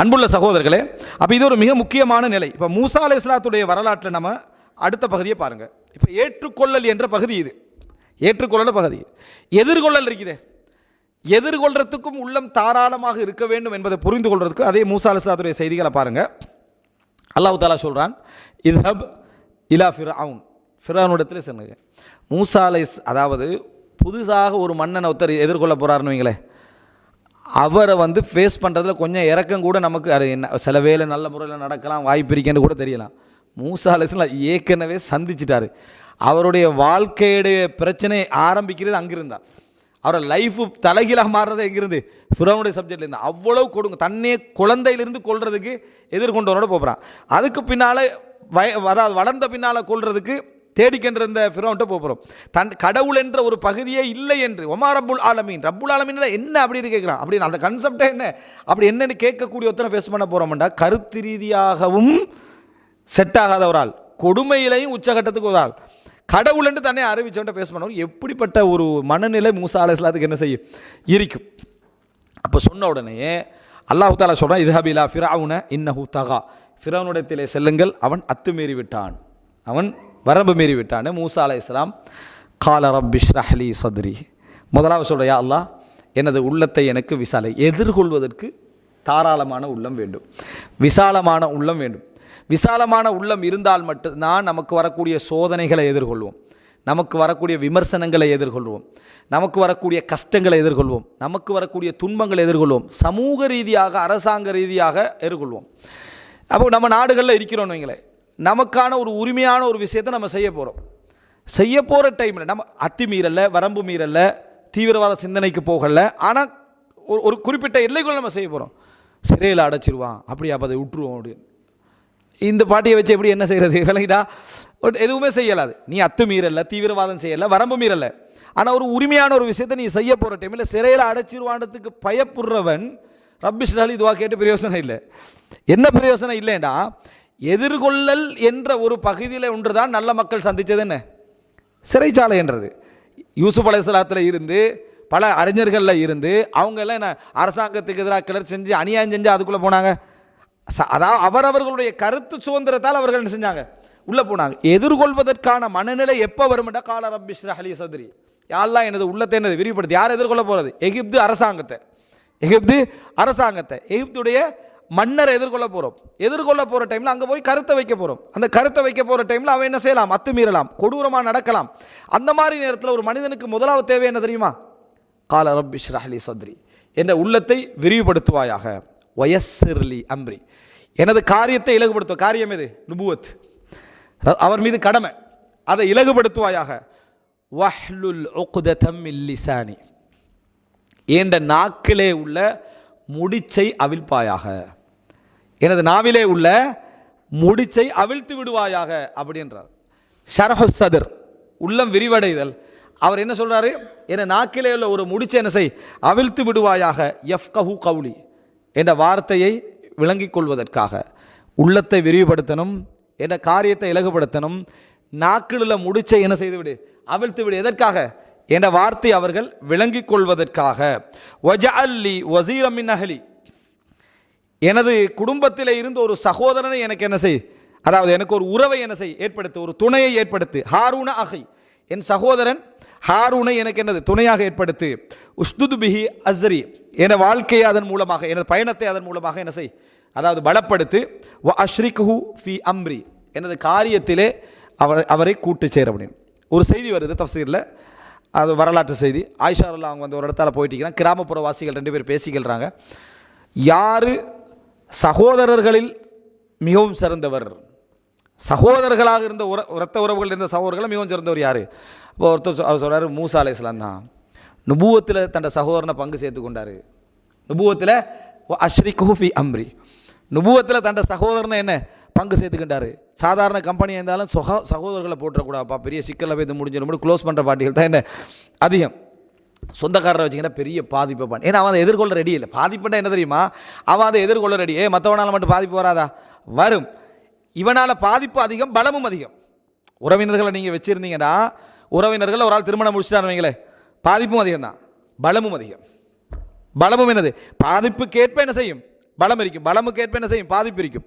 அன்புள்ள சகோதரர்களே அப்போ இது ஒரு மிக முக்கியமான நிலை. இப்போ மூசா அலை இஸ்லாத்துடைய வரலாற்றில் நம்ம அடுத்த பகுதியை பாருங்கள் இப்போ ஏற்றுக்கொள்ளல் என்ற பகுதி இது. ஏற்றுக்கொள்ளல பகுதி. எதிர்கொள்ளல் இருக்குதே. எதிர்கொள்றதுக்கும் உள்ளம் தாராளமாக இருக்க வேண்டும் என்பதை புரிந்து கொள்வதற்கு அதே மூசா அலிஸ்லாத்துடைய செய்திகளை பாருங்கள் அல்லாஹு தாலா சொல்கிறான் இதஹப் இலா ஃபிரவுன் ஃபிரவுனிடத்தில் சொன்னது மூசா அலை அதாவது புதுசாக ஒரு மன்னனை ஒருத்தர் எதிர்கொள்ள போகிறாருன்னு வைங்களேன். அவரை வந்து ஃபேஸ் பண்ணுறதுல கொஞ்சம் இறக்கம் கூட நமக்கு அது என்ன சில வேலை நல்ல முறையில் நடக்கலாம் வாய்ப்பு இருக்கேன்னு கூட தெரியலாம். மூசா அலைஸ்லாம் ஏற்கனவே சந்திச்சிட்டாரு. அவருடைய வாழ்க்கையுடைய பிரச்சனை ஆரம்பிக்கிறது அங்கிருந்தான் அவரோட லைஃபு தலைகீழாக மாறுறது எங்கிருந்து? ஃபிரோனுடைய சப்ஜெக்ட்லேருந்து அவ்வளோ கொடுங்க தன்னே குழந்தையிலிருந்து கொள்றதுக்கு எதிர்கொண்டவனோட போகிறான் அதுக்கு பின்னால் வய அதாவது வளர்ந்த பின்னால் கொள்றதுக்கு தேடிக்கின்ற இந்த ஃபிரோன்ட்ட போகிறோம் தன் கடவுள் என்ற ஒரு பகுதியே இல்லை என்று. ஒமா ரப்புல் ஆலமீன். ரப்புல் ஆலமீன் என்ன அப்படின்னு கேட்குறான் அப்படின்னு அந்த கன்செப்டே என்ன? அப்படி என்னன்னு கேட்கக்கூடிய ஒருத்தனை ஃபேஸ் பண்ண போகிறோம்டா கருத்து ரீதியாகவும் செட் ஆகாத ஒரு ஆள். கொடுமையிலையும் உச்சகட்டத்துக்கு ஒரு ஆள். கடவுள் என்று தன்னை அறிவிச்சவன்ட்ட ஃபேஸ் பண்ணவர் எப்படிப்பட்ட ஒரு மனநிலை மூசா அலஸ்லாத்துக்கு என்ன செய்யும்? இருக்கும். அப்போ சொன்ன உடனே அல்லாஹு தாலா சொல்கிறான் இதுஹபிலா இன்ன இன்னஹு தகா. ஃபிரவுனிடத்திலே செல்லுங்கள். அவன் அத்துமீறி விட்டான். அவன் வரம்பு மீறி விட்டான் மூசா அலை இஸ்லாம் கால ரப்பிஷ் சதுரி. முதலாவது சொல்கிற அல்லா எனது உள்ளத்தை எனக்கு விசாலை. எதிர்கொள்வதற்கு தாராளமான உள்ளம் வேண்டும். விசாலமான உள்ளம் வேண்டும். விசாலமான உள்ளம் இருந்தால் மட்டும்தான் நமக்கு வரக்கூடிய சோதனைகளை எதிர்கொள்வோம். நமக்கு வரக்கூடிய விமர்சனங்களை எதிர்கொள்வோம். நமக்கு வரக்கூடிய கஷ்டங்களை எதிர்கொள்வோம். நமக்கு வரக்கூடிய துன்பங்களை எதிர்கொள்வோம். சமூக ரீதியாக அரசாங்க ரீதியாக எதிர்கொள்வோம். அப்போ நம்ம நாடுகளில் இருக்கிறோம் வைங்களேன். நமக்கான ஒரு உரிமையான ஒரு விஷயத்தை நம்ம செய்ய போகிறோம் செய்ய போகிற டைமில் நம்ம அத்துமீறல்ல வரம்பு மீறல்ல தீவிரவாத சிந்தனைக்கு போகலை. ஆனால் ஒரு ஒரு குறிப்பிட்ட எல்லைக்குள்ள நம்ம செய்ய போகிறோம் சிறையில் அடைச்சிருவான் அப்படி அப்போ அதை விட்டுருவோம் அப்படின்னு. இந்த பாட்டியை வச்சு எப்படி என்ன செய்கிறது விலகிடா பட் எதுவுமே செய்யலாது. நீ அத்துமீறல்ல தீவிரவாதம் செய்யலை வரம்பு மீறலை ஆனால் ஒரு உரிமையான ஒரு விஷயத்தை நீ செய்ய போகிற டைமில் சிறையில் அடைச்சிருவானதுக்கு பயப்படுறவன் ரப்பிஷ்டாலி இதுவாக கேட்டு பிரயோசனம் இல்லை. என்ன பிரயோசனம் இல்லைண்டா எதிர்கொள்ளல் என்ற ஒரு பகுதியில் ஒன்று தான் நல்ல மக்கள் சந்தித்தது என்ன சிறைச்சாலை என்றது யூசுப் அலைசலாத்தில் இருந்து பல அறிஞர்களில் இருந்து அவங்கெல்லாம் என்ன அரசாங்கத்துக்கு எதிராக கிளர் செஞ்சு அநியாயம் செஞ்சு அதுக்குள்ளே போனாங்க. அதாவது அவரவர்களுடைய கருத்து சுதந்திரத்தால் அவர்கள் என்ன செஞ்சாங்க? உள்ளே போனாங்க. எதிர்கொள்வதற்கான மனநிலை எப்போ வரும்டா? கால ரப்பிஷ் அலி சதுரி. யாரெல்லாம் எனது உள்ளத்தை என்னது விரிவுபடுத்தி யார் எதிர்கொள்ள போகிறது எகிப்து அரசாங்கத்தை. எகிப்து அரசாங்கத்தை. எகிப்துடைய மன்னரை எதிர்கொள்ள போகிறோம் எதிர்கொள்ள போகிற டைமில் அங்கே போய் கருத்தை வைக்க போகிறோம் அந்த கருத்தை வைக்க போகிற டைமில் அவன் என்ன செய்யலாம்? அத்துமீறலாம் கொடூரமாக நடக்கலாம். அந்த மாதிரி நேரத்தில் ஒரு மனிதனுக்கு முதலாவது தேவை என்ன தெரியுமா? கால ரப்பிஷ் அலி சத்ரி. என்ற உள்ளத்தை விரிவுபடுத்துவாயாக. வயசிர்லி அம்ரி. எனது காரியத்தை இலகுபடுத்துவ காரியம் எது? நுபுவத். அவர் மீது கடமை. அதை இலகுபடுத்துவாயாக. வஹ்லுல் உக்ததம் லிசானி. என்ற நாக்கிலே உள்ள முடிச்சை அவிழ்ப்பாயாக. எனது நாவிலே உள்ள முடிச்சை அவிழ்த்து விடுவாயாக அப்படின்றார். ஷரஹு சதர் உள்ளம் விரிவடைதல். அவர் என்ன சொல்கிறாரு என நாக்கிலே உள்ள ஒரு முடிச்சை என்ன செய்? அவிழ்த்து விடுவாயாக. எஃப் கஹு கவுலி. என்ற வார்த்தையை விளங்கிக் கொள்வதற்காக. உள்ளத்தை விரிவுபடுத்தணும் என்ற காரியத்தை இலகுபடுத்தணும். நாக்கில் உள்ள முடிச்சை என்ன செய்துவிடு? அவிழ்த்து விடு. எதற்காக? என்ற வார்த்தை அவர்கள் விளங்கிக் கொள்வதற்காக. வஜஅல்லி வசீரமின் அஹலி எனது குடும்பத்தில் இருந்து ஒரு சகோதரனை எனக்கு என்ன செய்? அதாவது எனக்கு ஒரு உறவை என்ன செய்? ஏற்படுத்து ஒரு துணையை ஏற்படுத்து. ஹாரூன அகை. என் சகோதரன் ஹாரூனை எனக்கு என்னது? துணையாக ஏற்படுத்து. உஸ்துது பிஹி அஸ்ரி. என வாழ்க்கையை அதன் மூலமாக எனது பயணத்தை அதன் மூலமாக என்ன செய்? அதாவது பலப்படுத்து. வ அஷ்ரிகுஹு ஃபி அம்ரி. எனது காரியத்திலே அவர் அவரை கூட்டு சேர அப்படின்னு ஒரு செய்தி வருது தஃசீரில் அது வரலாற்று செய்தி. ஆயிஷா அவங்க வந்து ஒரு இடத்துல போயிட்டு கிராமப்புற வாசிகள் ரெண்டு பேர் பேசிக்கிறாங்க யார் சகோதரர்களில் மிகவும் சிறந்தவர். சகோதரர்களாக இருந்த உற இரத்த உறவுகள் இருந்த சகோதரர்கள் மிகவும் சிறந்தவர் யார்? இப்போ ஒருத்தர் சொ- அவர் சொல்கிறார் மூசா அலைஹிஸ்ஸலாம் தான். நுபுவத்தில் தன்னோட சகோதரனை பங்கு சேர்த்து கொண்டார். நுபுவத்தில் அஷ்ரிக் குஹூஃபி அம்ரி. நுபுவத்தில் தன் சகோதரனை என்ன? பங்கு சேர்த்துக்கிட்டாரு. சாதாரண கம்பெனியாக இருந்தாலும் சகோ சகோதரர்களை போட்டுறக்கூடாப்பா பெரிய சிக்கலில் போய் இது முடிஞ்சிடும். க்ளோஸ் பண்ணுற பாட்டிகள் தான் என்ன? அதிகம். சொந்தக்காரரை வச்சிங்கன்னா பெரிய பாதிப்பை பண்ண ஏன்னா அவன் அதை எதிர்கொள்ள ரெடி இல்லை. பாதிப்புன்னா என்ன தெரியுமா? அவன் அதை எதிர்கொள்ள ரெடி ஏ மற்றவனால் மட்டும் பாதிப்பு வராதா? வரும். இவனால் பாதிப்பு அதிகம் பலமும் அதிகம். உறவினர்களை நீங்கள் வச்சுருந்தீங்கன்னா உறவினர்கள் ஒரு ஆள் திருமணம் முடிச்சிட்டாரு வைங்களேன். பாதிப்பும் அதிகம் தான் பலமும் அதிகம். பலமும் என்னது? பாதிப்புக்கேற்ப என்ன செய்யும்? பலம் இருக்கும். பலமும் ஏற்ப என்ன செய்யும்? பாதிப்பு இருக்கும்.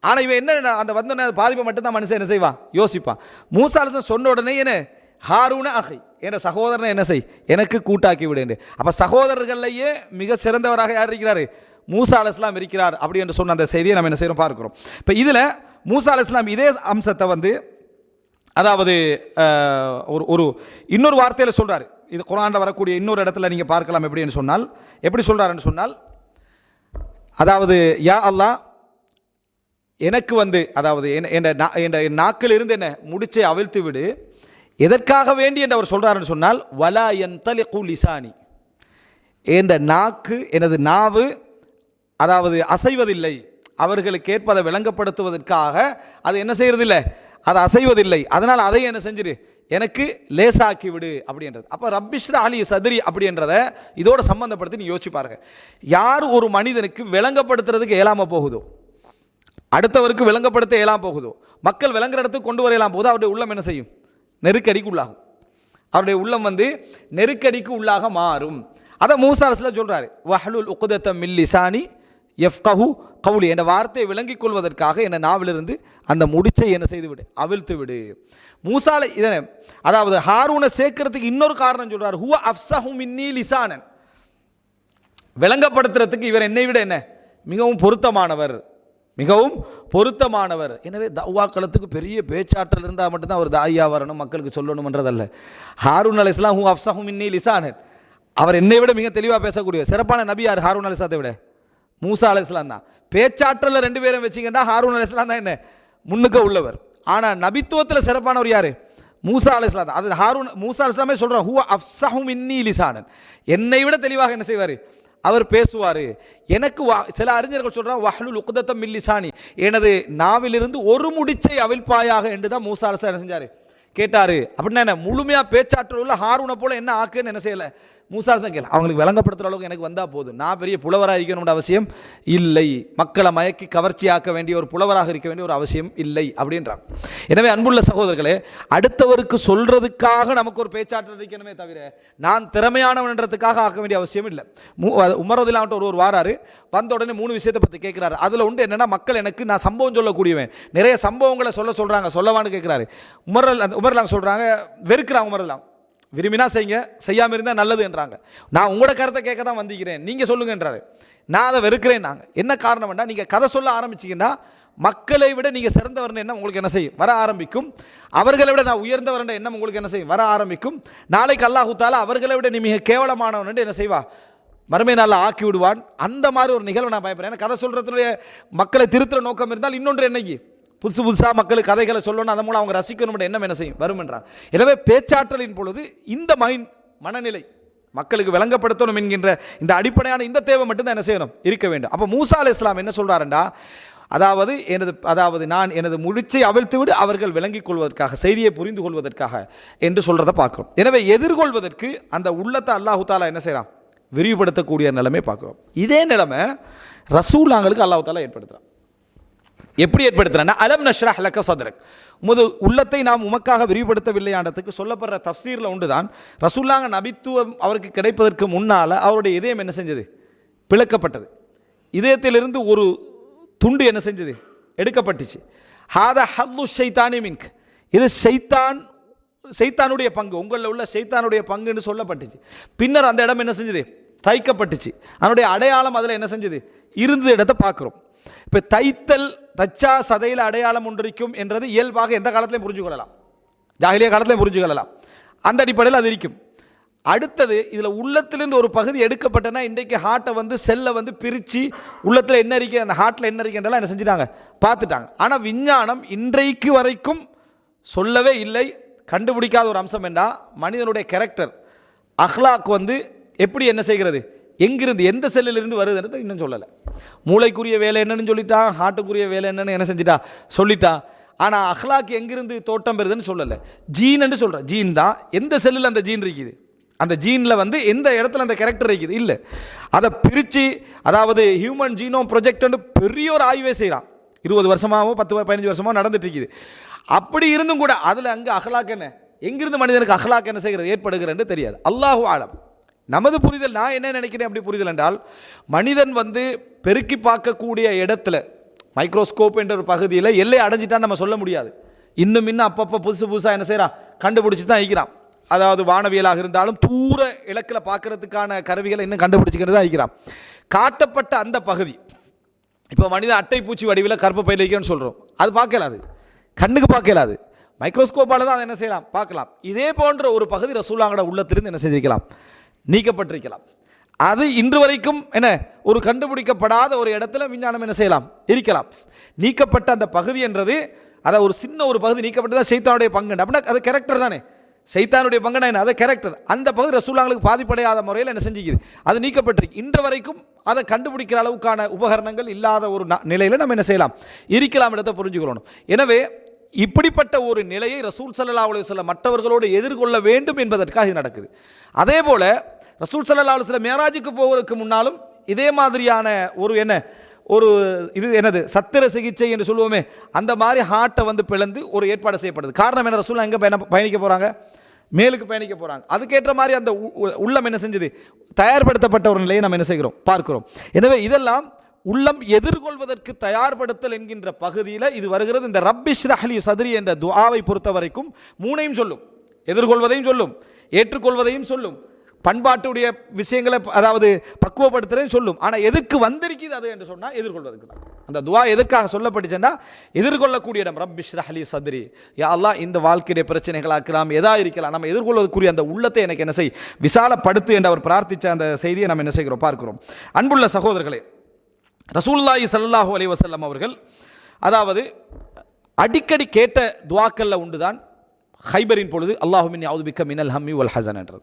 ஆனால் இவன் என்ன அந்த வந்த பாதிப்பை மட்டும்தான் மனுஷன் என்ன செய்வான்? யோசிப்பான். மூசாலத்தை சொன்ன உடனே என்ன? ஹாரூன அகை. என்ற சகோதரனை என்ன செய் எனக்கு கூட்டாக்கி விடு அப்போ சகோதரர்களையே மிக சிறந்தவராக யார் இருக்கிறார் மூசா அலைஹிஸ்ஸலாம் இருக்கிறார் அப்படி என்று சொன்ன அந்த செய்தியை நம்ம என்ன செய்கிறோம் பார்க்குறோம் இப்போ இதில் மூசா அலஸ்லாம் இதே அம்சத்தை வந்து அதாவது ஒரு ஒரு இன்னொரு வார்த்தையில் சொல்கிறார் இது குரான்ல வரக்கூடிய இன்னொரு இடத்துல நீங்கள் பார்க்கலாம் எப்படின்னு சொன்னால் எப்படி சொல்கிறாருன்னு சொன்னால் அதாவது யா அல்லாஹ் எனக்கு வந்து அதாவது என் நா- என்ற என் நாக்கில் இருந்து என்ன முடிச்சை அவிழ்த்து விடு எதற்காக வேண்டி என்று அவர் சொல்கிறாருன்னு சொன்னால் வலா என் தலிகு லிசானி. என்ற நாக்கு எனது நாவு அதாவது அசைவதில்லை. அவர்களுக்கு ஏற்பதை விளங்கப்படுத்துவதற்காக அது என்ன செய்கிறதில்லை அது அசைவதில்லை. அதனால் அதை என்ன செஞ்சிரு? எனக்கு லேசாக்கி விடு அப்படின்றது. அப்போ ரப்பிஷ்ர அலி சதுரி அப்படின்றத இதோட சம்பந்தப்படுத்தி நீ யோசிச்சு பாருங்க. யார் ஒரு மனிதனுக்கு விளங்கப்படுத்துறதுக்கு இயலாமல் போகுதோ அடுத்தவருக்கு விளங்கப்படுத்த இயலாமல் போகுதோ மக்கள் விளங்குற இடத்துக்கு கொண்டு வர இயலாமல் போகுதோ அவருடைய உள்ளம் என்ன செய்யும்? நெருக்கடிக்கு உள்ளாகும் அவருடைய உள்ளம் வந்து நெருக்கடிக்கு உள்ளாக மாறும். அதை மூசாரஸில் சொல்கிறாரு வஹலுல் உக்குதத்த மில்லிசானி எஃப்கஹு கவுலி என்ற வார்த்தையை விளங்கிக் கொள்வதற்காக என் நாவிலிருந்து அந்த முடிச்சை என்ன செய்து விடு அவிழ்த்து விடு. மூசாலை இதனை அதாவது ஹாரூனை சேர்க்கறதுக்கு இன்னொரு காரணம் சொல்றாரு ஹுவ அஃப்சஹு மின்னி லிசானன் விளங்கப்படுத்துறதுக்கு இவர் என்னை விட என்ன? மிகவும் பொருத்தமானவர். மிகவும் பொருத்தமானவர். எனவே தவ்வாக்களத்துக்கு பெரிய பேச்சாற்றல் இருந்தால் மட்டும்தான் அவர் தாயா வரணும் மக்களுக்கு சொல்லணும்ன்றதல்ல. ஹாரூன் அலை இஸ்லாம் ஹூ அப்சஹும் இன்னி லிசானன் அவர் என்னை விட மிக தெளிவாக பேசக்கூடிய சிறப்பான நபி யார்? ஹாரூன் அலிஸ்லாத்தை விட. மூசா அலிஸ்லாம் தான். பேச்சாற்றலில் ரெண்டு பேரும் வச்சிங்கன்னா ஹாரூன் அலிஸ்லாம் தான் என்ன? முன்னுக்க உள்ளவர். ஆனால் நபித்துவத்தில் சிறப்பானவர் யார்? மூசா அலிஸ்லாம் தான். அது ஹாரூன் மூசா அலிஸ்லாமே சொல்கிறார் சொல்கிறோம் ஹூ அஃப்சஹூம் இன்னி லிசானன் என்னை விட தெளிவாக என்ன செய்வார்? அவர் பேசுவார். எனக்கு வா- சில அறிஞர்கள் சொல்றாங்க வஹலுல் உக்தத்தம் மில்லிசானி எனது நாவிலிருந்து ஒரு முடிச்சை அவிழ்ப்பாயாக என்று தான் மூசா அலைஹிஸ்ஸலாம் என்ன செஞ்சார்? கேட்டார். அப்படின்னா என்ன முழுமையாக பேச்சாற்றல் உள்ள ஹாரூனை போல என்ன ஆக்குன்னு என்ன செய்யலை? மூசா அலைஹிஸ்ஸலாம் அவங்களுக்கு விளங்கப்படுத்துகிற அளவுக்கு எனக்கு வந்தால் போதும். நான் பெரிய புலவராக இருக்கணும்னு அவசியம் இல்லை. மக்களை மயக்கி கவர்ச்சியாக்க வேண்டிய ஒரு புலவராக இருக்க வேண்டிய ஒரு அவசியம் இல்லை அப்படின்றாங்க. எனவே அன்புள்ள சகோதரர்களே அடுத்தவருக்கு சொல்கிறதுக்காக நமக்கு ஒரு பேச்சாற்றல் இருக்கணுமே தவிர நான் திறமையானவன்றதுக்காக ஆக்க வேண்டிய அவசியம் இல்லை. உமரதிலான்ட்டு ஒரு ஒரு வாராரு வந்த உடனே மூணு விஷயத்தை பற்றி கேட்குறாரு அதில் உண்டு என்னன்னா மக்கள் எனக்கு நான் சம்பவம் சொல்லக்கூடியவன். நிறைய சம்பவங்களை சொல்ல சொல்கிறாங்க சொல்லவான்னு கேட்குறாரு உமரல் அந்த உமர்லாம் சொல்கிறாங்க வெறுக்கிறாங்க உமரலாம் விரும்பினா செய்யுங்க செய்யாமல் இருந்தால் நல்லதுன்றாங்க. நான் உங்களோட கருத்தை கேட்க தான் வந்திக்கிறேன் நீங்கள் சொல்லுங்கன்றாரு. நான் அதை வெறுக்கிறேன் நாங்கள் என்ன காரணம்னா நீங்கள் கதை சொல்ல ஆரம்பிச்சீங்கன்னா மக்களை விட நீங்கள் சிறந்தவர்னு என்ன உங்களுக்கு என்ன செய்யும்? வர ஆரம்பிக்கும். அவர்களை விட நான் உயர்ந்தவர்ன்ற எண்ணம் உங்களுக்கு என்ன செய்யும்? வர ஆரம்பிக்கும். நாளைக்கு அல்லாஹு அவர்களை விட நீ மிக கேவலமானவன் என்ன செய்வா? மறுமை நாளில் ஆக்கி விடுவான். அந்த மாதிரி ஒரு நிகழ்வை நான் பயப்படுறேன். ஏன்னா கதை சொல்கிறதுடைய மக்களை திருத்துற நோக்கம் இருந்தால் இன்னொன்று என்னைக்கு? புதுசு புதுசாக மக்களுக்கு கதைகளை சொல்லணும் அதன் மூலம் அவங்க ரசிக்கணும் எண்ணம் என்ன செய்யும். வரும் எனவே பேச்சாற்றலின் பொழுது இந்த மைண்ட் மனநிலை மக்களுக்கு விளங்கப்படுத்தணும் என்கின்ற இந்த அடிப்படையான இந்த தேவை மட்டும்தான் என்ன செய்யணும்? இருக்க வேண்டும். அப்போ மூசா அலி இஸ்லாம் என்ன சொல்கிறாருண்டா அதாவது எனது அதாவது நான் எனது முடிச்சை அவிழ்த்து விடு அவர்கள் விளங்கிக் கொள்வதற்காக செய்தியை புரிந்து கொள்வதற்காக என்று சொல்கிறத பார்க்குறோம். எனவே எதிர்கொள்வதற்கு அந்த உள்ளத்தை அல்லாஹு தாலா என்ன செய்கிறான் விரிவுபடுத்தக்கூடிய நிலைமை பார்க்குறோம். இதே நிலைமை ரசூலாங்களுக்கு அல்லாஹு தாலா ஏற்படுத்துகிறான் எப்படி ஏற்படுத்துறேன்னா அலம் நஷ்ரஹ் லக்க சதுரக். முது உள்ளத்தை நாம் உமக்காக விரிவுபடுத்தவில்லையாண்டதுக்கு சொல்லப்படுற தஃசீரில் உண்டு தான் ரசூல்லாங்க நபித்துவம் அவருக்கு கிடைப்பதற்கு முன்னால் அவருடைய இதயம் என்ன செஞ்சது? பிளக்கப்பட்டது. இதயத்திலிருந்து ஒரு துண்டு என்ன செஞ்சது? எடுக்கப்பட்டுச்சு. ஹாத ஹல்லு ஷைத்தானி மின்க். இது ஷைத்தான் ஷைத்தானுடைய பங்கு. உங்களில் உள்ள ஷைத்தானுடைய பங்குன்னு சொல்லப்பட்டுச்சு. பின்னர் அந்த இடம் என்ன செஞ்சது? தைக்கப்பட்டுச்சு. அதனுடைய அடையாளம் அதில் என்ன செஞ்சது? இருந்த இடத்தை பார்க்குறோம். இப்போ தைத்தல் தச்சா சதையில் அடையாளம் ஒன்றிருக்கும் என்றது இயல்பாக எந்த காலத்திலையும் புரிஞ்சு கொள்ளலாம். ஜாகிலிய காலத்திலையும் புரிஞ்சு கொள்ளலாம். அந்த அடிப்படையில் அது இருக்கும். அடுத்தது இதில் உள்ளத்திலிருந்து ஒரு பகுதி எடுக்கப்பட்டனா இன்றைக்கு ஹார்ட்டை வந்து செல்லை வந்து பிரித்து உள்ளத்தில் என்ன இருக்கு அந்த ஹார்ட்டில் என்ன இருக்குன்றலாம் என்ன செஞ்சுட்டாங்க? பார்த்துட்டாங்க. ஆனால் விஞ்ஞானம் இன்றைக்கு வரைக்கும் சொல்லவே இல்லை. கண்டுபிடிக்காத ஒரு அம்சம் என்றால் மனிதனுடைய கேரக்டர் அஹ்லாக் வந்து எப்படி என்ன செய்கிறது? எங்கிருந்து எந்த செல்லிலிருந்து வருதுன்றது இன்னும் சொல்லலை. மூளைக்குரிய வேலை என்னன்னு சொல்லிட்டான் ஹார்ட்டுக்குரிய வேலை என்னன்னு என்ன செஞ்சிட்டா? சொல்லிட்டா. ஆனால் அஹ்லாக்கு எங்கிருந்து தோட்டம் பெறுதுன்னு சொல்லலை. ஜீன்னு சொல்கிறேன் ஜீன் தான். எந்த செல்லில் அந்த ஜீன் இருக்குது? அந்த ஜீனில் வந்து எந்த இடத்துல அந்த கேரக்டர் இருக்குது? இல்லை. அதை பிரித்து அதாவது ஹியூமன் ஜீனோம் ப்ரொஜெக்ட்னு பெரிய ஒரு ஆய்வே செய்கிறான் இருபது வருஷமாவோ பத்து பதினஞ்சு வருஷமாக நடந்துட்டு இருக்குது. அப்படி இருந்தும் கூட அதில் அங்கே அஹ்லாக் என்ன? எங்கிருந்து மனிதனுக்கு அஹ்லாக் என்ன செய்கிறது? ஏற்படுகிறன்னு தெரியாது. அல்லாஹூ ஆலம். நமது புரிதல் நான் என்ன நினைக்கிறேன் அப்படி புரிதல் என்றால் மனிதன் வந்து பெருக்கி பார்க்கக்கூடிய இடத்துல மைக்ரோஸ்கோப் என்ற ஒரு பகுதியில் எல்லை அடைஞ்சிட்டான்னு நம்ம சொல்ல முடியாது. இன்னும் இன்னும் அப்பப்போ புதுசு புதுசாக என்ன செய்கிறான் கண்டுபிடிச்சி தான் இருக்கிறான் அதாவது வானவியலாக இருந்தாலும் தூர இலக்கில் பார்க்கறதுக்கான கருவிகளை இன்னும் கண்டுபிடிச்சிக்கிறது தான் இருக்கிறான் காட்டப்பட்ட அந்த பகுதி இப்போ மனித அட்டை பூச்சி வடிவில் கருப்பு பையில் சொல்கிறோம் அது பார்க்கலாது கண்ணுக்கு பார்க்கலாது மைக்ரோஸ்கோப்பால் தான் அதை என்ன செய்யலாம்? பார்க்கலாம். இதே போன்ற ஒரு பகுதி ரசூலாங்கட உள்ளத்திலிருந்து என்ன செஞ்சிருக்கலாம் நீக்கப்பட்டிருக்கலாம். அது இன்று வரைக்கும் என்ன ஒரு கண்டுபிடிக்கப்படாத ஒரு இடத்துல விஞ்ஞானம் என்ன செய்யலாம்? இருக்கலாம். நீக்கப்பட்ட அந்த பகுதி என்றது அதை ஒரு சின்ன ஒரு பகுதி நீக்கப்பட்டதா சைத்தானுடைய பங்கு அப்படின்னா அது கேரக்டர் தானே. சைத்தானுடைய பங்குனா என்ன? அதை கேரக்டர் அந்த பகுதி ரசூலாங்களுக்கு பாதிப்படையாத முறையில் என்ன செஞ்சுக்குது? அது நீக்கப்பட்டிருக்கு. இன்று வரைக்கும் அதை கண்டுபிடிக்கிற அளவுக்கான உபகரணங்கள் இல்லாத ஒரு நிலையில் நம்ம என்ன செய்யலாம்? இருக்கலாம் இடத்தை புரிஞ்சுக்கொள்ளணும். எனவே இப்படிப்பட்ட ஒரு நிலையை ரசூல் சல்லா அலுவலம் மற்றவர்களோடு எதிர்கொள்ள வேண்டும் என்பதற்காக இது நடக்குது. அதே போல் ரசூல் சல்லா அலுவலம் மேராஜுக்கு போவதற்கு முன்னாலும் இதே மாதிரியான ஒரு என்ன ஒரு இது என்னது சத்திர சிகிச்சை என்று சொல்லுவோமே அந்த மாதிரி ஹார்ட்டை வந்து பிளந்து ஒரு ஏற்பாடு செய்யப்படுது. காரணம் என்ன ரசூல் எங்கே பயண பயணிக்க போகிறாங்க மேலுக்கு பயணிக்க போகிறாங்க அதுக்கேற்ற மாதிரி அந்த உ- உ- உள்ளம் என்ன செஞ்சது? தயார்படுத்தப்பட்ட ஒரு நிலையை நம்ம என்ன செய்கிறோம்? பார்க்கிறோம். எனவே இதெல்லாம் உள்ளம் எதிர்கொள்வதற்கு தயார்படுத்தல் என்கின்ற பகுதியில் இது வருகிறது. இந்த ரப்பிஷ் ரஹலி சதுரி என்ற துவாவை பொறுத்த வரைக்கும் மூணையும் சொல்லும். எதிர்கொள்வதையும் சொல்லும். ஏற்றுக்கொள்வதையும் சொல்லும். பண்பாட்டுடைய விஷயங்களை அதாவது பக்குவப்படுத்துறதையும் சொல்லும். ஆனால் எதுக்கு வந்திருக்குது அது என்று சொன்னால் எதிர்கொள்வதற்கு தான். அந்த துவா எதுக்காக சொல்லப்பட்டுச்சுன்னா எதிர்கொள்ளக்கூடிய இடம் ரப்பிஷ்ரா அலி சதுரி. யா அல்லாஹ் இந்த வாழ்க்கையுடைய பிரச்சனைகளாக்கலாம் எதா இருக்கலாம் நம்ம எதிர்கொள்வதற்குரிய அந்த உள்ளத்தை எனக்கு என்ன செய் விசாலப்படுத்து என்று அவர் பிரார்த்தித்த அந்த செய்தியை நம்ம என்ன செய்கிறோம் பார்க்கிறோம். அன்புள்ள சகோதரர்களே ரசூல்லாஹி ஸல்லல்லாஹு அலி வசல்லம் அவர்கள் அதாவது அடிக்கடி கேட்ட துவாக்கல்ல உண்டுதான் ஹைபரின் பொழுது அல்லாஹுமின் யாவது பிக்க மினல் ஹம்மி வல் ஹசன் என்றது.